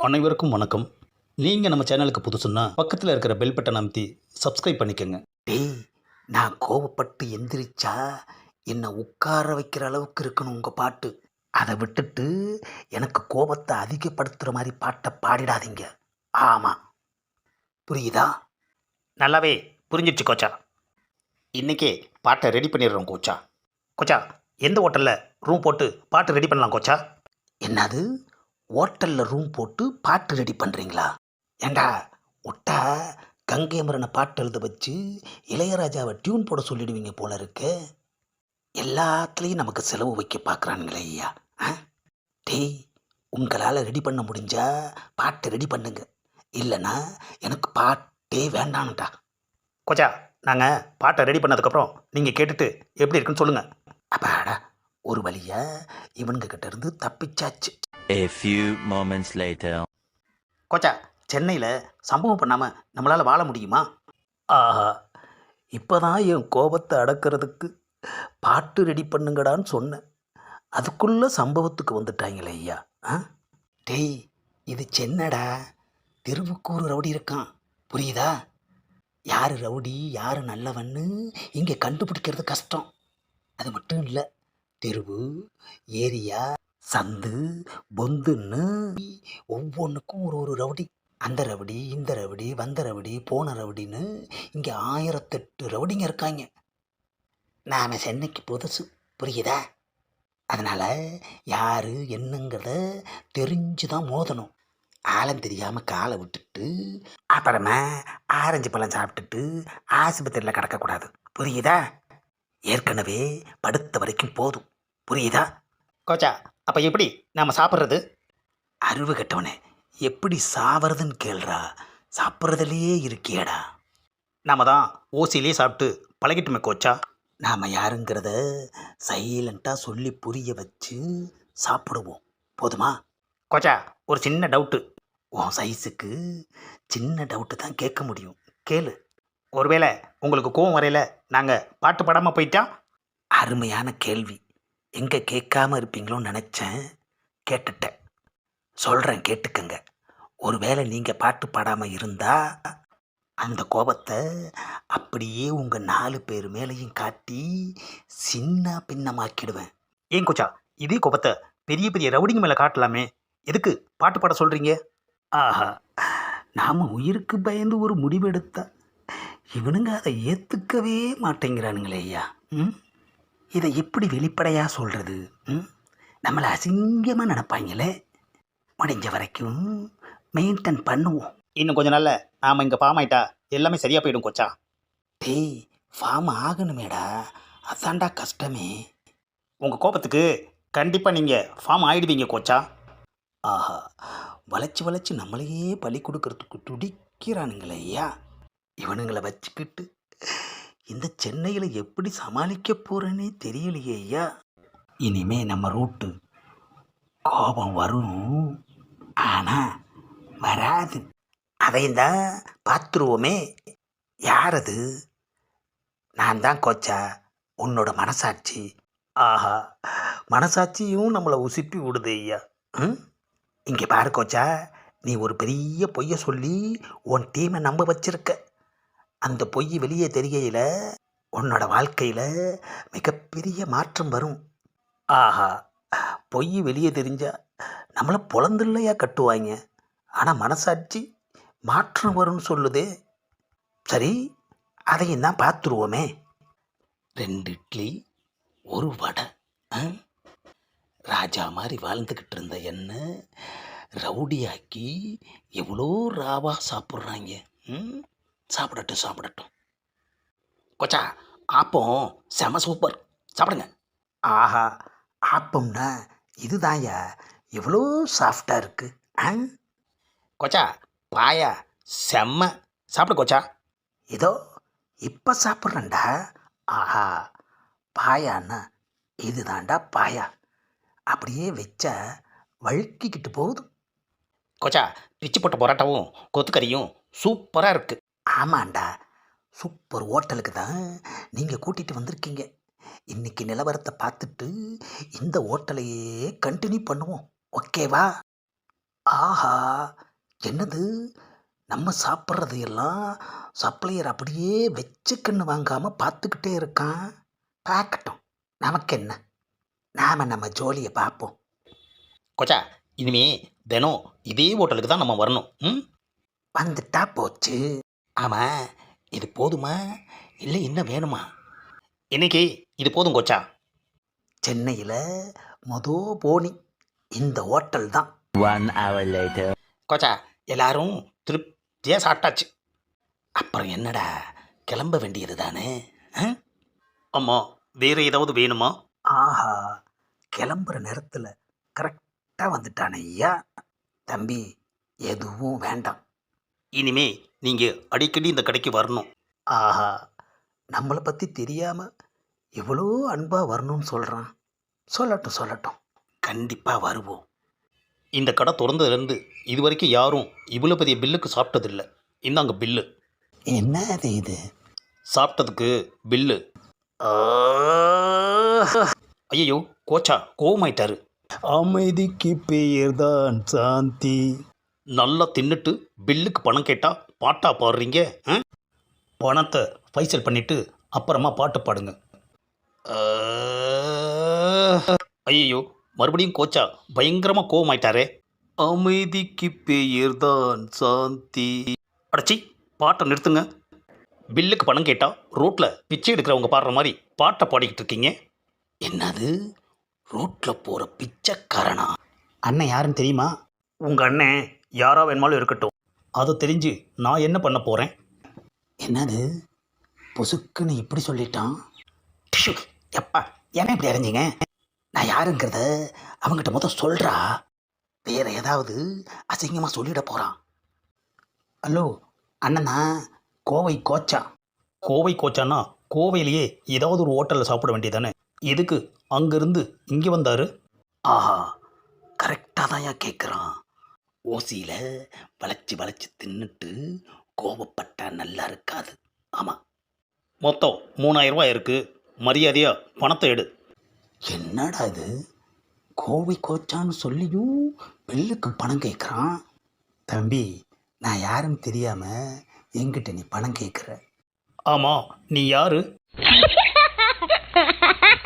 அனைவருக்கும் வணக்கம். நீங்கள் நம்ம சேனலுக்கு புதுசுன்னா பக்கத்தில் இருக்கிற பெல் பட்டன் அமைத்தி சப்ஸ்கிரைப் பண்ணிக்கோங்க. டேய் நான் கோவப்பட்டு எந்திரிச்சா என்னை உட்கார வைக்கிற அளவுக்கு இருக்கணும் உங்கள் பாட்டு. அதை விட்டுட்டு எனக்கு கோபத்தை அதிகப்படுத்துகிற மாதிரி பாட்டை பாடிடாதீங்க. ஆமாம் புரியுதா? நல்லாவே புரிஞ்சிடுச்சு கோச்சா. இன்றைக்கே பாட்டை ரெடி பண்ணிடுறோம் கோச்சா. கோச்சா எந்த ஹோட்டலில் ரூம் போட்டு பாட்டு ரெடி பண்ணலாம் கோச்சா? என்னது? ஹோட்டலில் ரூம் போட்டு பாட்டு ரெடி பண்ணுறீங்களா ஏண்டா விட்டா கங்கை மரனை பாட்டு எழுத வச்சு இளையராஜாவை டியூன் போட சொல்லிடுவீங்க போல இருக்கு. எல்லாத்துலேயும் நமக்கு செலவு வைக்க பார்க்குறானுங்களே ஐயா. ஆ? டேய் உங்களால் ரெடி பண்ண முடிஞ்சா பாட்டு ரெடி பண்ணுங்க. இல்லைன்னா எனக்கு பாட்டே வேண்டாம்டா. கொச்சா நாங்கள் பாட்டை ரெடி பண்ணதுக்கப்புறம் நீங்கள் கேட்டுட்டு எப்படி இருக்குன்னு சொல்லுங்கள் அப்பாடா ஒரு வழியா இவனுங்கக்கிட்டேருந்து இருந்து தப்பிச்சாச்சு. A few moments later. கோச்சா சென்னையில் சம்பவம் பண்ணாமல் நம்மளால் வாழ முடியுமா? ஆஹா இப்போதான் என் கோபத்தை அடக்கிறதுக்கு பாட்டு ரெடி பண்ணுங்கடான்னு சொன்னேன். அதுக்குள்ள சம்பவத்துக்கு வந்துட்டாங்களே ஐயா. ஆ? டேய் இது சென்னடா. தெருவுக்கு ஒரு ரவுடி இருக்கான். புரியுதா? யார் ரவுடி யார் நல்லவன்னு இங்கே கண்டுபிடிக்கிறது கஷ்டம். அது மட்டும் இல்லை தெருவு ஏரியா சந்து பொந்துன்னு ஒவ்வொன்றுக்கும் ஒரு ஒரு ரவுடி. அந்த ரவுடி இந்த ரவுடி வந்த ரவுடி போன ரவுடின்னு இங்கே ஆயிரத்தெட்டு ரவுடிங்க இருக்காங்க. நாம் சென்னைக்கு புதுசு. புரியுதா? அதனால் யார் என்னங்கிறத தெரிஞ்சு தான் மோதணும். ஆழம் தெரியாமல் காலை விட்டுட்டு அப்புறமா ஆரஞ்சு பழம் சாப்பிட்டுட்டு ஆஸ்பத்திரியில் கிடக்கக்கூடாது. புரியுதா? ஏற்கனவே படுத்த வரைக்கும் போதும். புரியுதா? கோச்சா அப்போ எப்படி நாம் சாப்பிட்றது? அறிவு கெட்டவனே எப்படி சாவறதுன்னு கேள்றா. சாப்பிட்றதுலையே இருக்கியடா. நாம் தான் ஓசியிலே சாப்பிட்டு பழகிட்டுமே கோச்சா. நாம் யாருங்கிறத சைலண்ட்டாக சொல்லி புரிய வச்சு சாப்பிடுவோம். போதுமா? கோச்சா ஒரு சின்ன டவுட்டு. உன் சைஸுக்கு சின்ன டவுட்டு தான் கேட்க முடியும். கேளு. ஒருவேளை உங்களுக்கு கோவம் வரையில் நாங்கள் பாட்டு பாடாமல் போயிட்டா? அருமையான கேள்வி. எங்கே கேட்காம இருப்பீங்களோன்னு நினச்சேன். கேட்டுட்டேன். சொல்கிறேன் கேட்டுக்கங்க. ஒருவேளை நீங்கள் பாட்டு பாடாமல் இருந்தா அந்த கோபத்தை அப்படியே உங்கள் நாலு பேர் மேலேயும் காட்டி சின்ன பின்னமாக்கிடுவேன். ஏன் கொச்சா இதே கோபத்தை பெரிய பெரிய ரவுடிங்க மேலே காட்டலாமே. எதுக்கு பாட்டு பாட சொல்கிறீங்க ஆஹா நாம் உயிருக்கு பயந்து ஒரு முடிவெடுத்தா இவனுங்க அதை ஏற்றுக்கவே மாட்டேங்கிறானுங்களே ஐயா. ம்? இதை எப்படி வெளிப்படையாக சொல்கிறது ம்? நம்மளை அசிங்கமாக நினைப்பாங்களே? முடிஞ்ச வரைக்கும் மெயின்டைன் பண்ணுவோம். இன்னும் கொஞ்ச நாளில் நாம் இங்கே பாம் ஆயிட்டா எல்லாமே சரியாக போயிடும் கோச்சா. டேய் ஃபார்ம் ஆகணுமேடா. அதான்டா கஷ்டமே. உங்கள் கோபத்துக்கு கண்டிப்பாக நீங்கள் ஃபார்ம் ஆயிடுவீங்க கோச்சா. ஆஹா வளைச்சு வளைச்சு நம்மளையே பலி கொடுக்கறதுக்கு துடிக்கிறானுங்களே ஐயா. இவனுங்களை வச்சுக்கிட்டு இந்த சென்னையில் எப்படி சமாளிக்க போகிறேனே தெரியலையே ஐயா. இனிமே நம்ம ரூட்டு. கோபம் வரும் ஆனால் வராது. அதையும் தான் பார்த்துருவோமே. யார் அது நான் தான் கோச்சா. உன்னோட மனசாட்சி. ஆஹா. மனசாட்சியும் நம்மளை உசுப்பி விடுது ஐயா. ம்? இங்கே பாரு கோச்சா. நீ ஒரு பெரிய பொய்யை சொல்லி உன் டீமை நம்ப வச்சிருக்க. அந்த பொய் வெளியே தெரியையில் உன்னோட வாழ்க்கையில் மிகப்பெரிய மாற்றம் வரும். ஆஹா பொய் வெளியே தெரிஞ்சால் நம்மளை பொழந்தில்லையா கட்டுவாங்க ஆனால் மனசாட்சி மாற்றம் வரும்னு சொல்லுதே. சரி அதையும் தான் பார்த்துருவோமே. ரெண்டு இட்லி ஒரு வடை ராஜா மாதிரி வாழ்ந்துக்கிட்டு இருந்த என்ன? ரவுடியாக்கி எவ்வளோ ராவாக சாப்பிட்றாங்க ம்? சாப்பிடட்டும் சாப்பிடட்டும். கொச்சா ஆப்பம் செம சூப்பர் சாப்பிடுங்க. ஆஹா ஆப்பம்னா இதுதான்யா. எவ்வளோ சாஃப்டாக இருக்கு ஆ? கோச்சா பாயா செம்ம. சாப்பிடு கோச்சா. இதோ இப்போ சாப்பிட்றேன்டா. ஆஹா பாயான்னா இதுதான்டா பாயா. அப்படியே வச்சா வழுக்கிக்கிட்டு போகுது. கோச்சா பிச்சு போட்ட பரோட்டாவும் கொத்துக்கறியும் சூப்பராக இருக்குது ஆமாண்டா. சூப்பர் ஹோட்டலுக்கு தான் நீங்கள் கூட்டிகிட்டு வந்திருக்கீங்க. இன்னைக்கு நிலவரத்தை பார்த்துட்டு இந்த ஹோட்டலையே கண்டினியூ பண்ணுவோம். ஓகேவா ஆஹா. என்னது? நம்ம சாப்பிட்றது எல்லாம் சப்ளையர் அப்படியே வச்சுக்கன்னு வாங்காமல் பார்த்துக்கிட்டே இருக்கான். பார்க்கட்டும். நமக்கு என்ன? நாம் நம்ம ஜோலியை பார்ப்போம். கொச்சா இனிமே தினம் இதே ஹோட்டலுக்கு தான் நம்ம வரணும். ம்? வந்துட்டா போச்சு. ஆமாம் இது போதுமா? இல்லை இன்னும் வேணுமா? இன்னைக்கு இது போதும் கொச்சா. சென்னையில் மொதோ போனி இந்த ஹோட்டல் தான். One hour later. கொச்சா எல்லாரும் திருப்தியாக சாப்பிட்டாச்சு. அப்புறம் என்னடா கிளம்ப வேண்டியது தானே? அம்மா வேறு ஏதாவது வேணுமா? ஆஹா கிளம்புற நேரத்தில் கரெக்டாக வந்துட்டானே ஐயா. தம்பி எதுவும் வேண்டாம். இனிமே நீங்கள் அடிக்கடி இந்த கடைக்கு வரணும். ஆஹா நம்மளை பற்றி தெரியாமல் எவ்வளோ அன்பாக வரணும்னு சொல்கிறான் சொல்லட்டும் சொல்லட்டும். கண்டிப்பாக வருவோம். இந்த கடை திறந்ததுலேருந்து இது வரைக்கும் யாரும் இவ்வளோ பெரிய பில்லுக்கு சாப்பிட்டதில்ல. இந்தாங்க பில்லு. என்ன அது இது? சாப்பிட்டதுக்கு பில்லு. ஐயோ கோச்சா கோவமாயிட்டாரு. அமைதிக்கு பெயர்தான் சாந்தி. நல்லா தின்னுட்டு பில்லுக்கு பணம் கேட்டால் பாட்டா பாடுறீங்க? பணத்தை பைசல் பண்ணிட்டு அப்புறமா பாட்டு பாடுங்க. ஐயோ மறுபடியும் கோச்சா பயங்கரமாக கோவமாயிட்டாரே. அமைதிக்கு பெயர்தான் சாந்தி. அடச்சி பாட்டை நிறுத்துங்க. பில்லுக்கு பணம் கேட்டால் ரோட்டில் பிச்சை எடுக்கிறவங்க பாடுற மாதிரி பாட்டை பாடிக்கிட்டு இருக்கீங்க. என்னது? ரோட்டில் போகிற பிச்சைக்காரனா? அண்ணன் யாருன்னு தெரியுமா? உங்கள் அண்ணன் யாரா வேணுமாலும் இருக்கட்டும். அதை தெரிஞ்சு நான் என்ன பண்ண போகிறேன் என்னது? பொசுக்குன்னு இப்படி சொல்லிட்டான்? டிஷு எப்பா ஏன் இப்படி அறிஞ்சிங்க நான் யாருங்கிறத அவங்ககிட்ட முதல் சொல்கிறா வேற ஏதாவது அசிங்கமாக சொல்லிட போகிறான் ஹலோ அண்ணனா கோவை கோச்சா. கோவை கோச்சானா கோவையிலேயே ஏதாவது ஒரு ஹோட்டலில் சாப்பிட வேண்டியதானே எதுக்கு அங்கேருந்து இங்கே வந்தார்? ஆஹா கரெக்டாக தான் கேட்குறான் ஓசியில் வளைச்சி வளைச்சி தின்னுட்டு கோபப்பட்டா நல்லா இருக்காது. ஆமாம் மொத்தம் மூணாயிரம் ரூபாய் இருக்குது மரியாதையாக பணத்தை எடு. என்னடா இது? கோவை கோச்சான்னு சொல்லியும் பில்லுக்கு பணம் கேட்குறான் தம்பி நான் யாருன்னு தெரியாமல் என்கிட்ட நீ பணம் கேட்குற ஆமாம் நீ யாரு?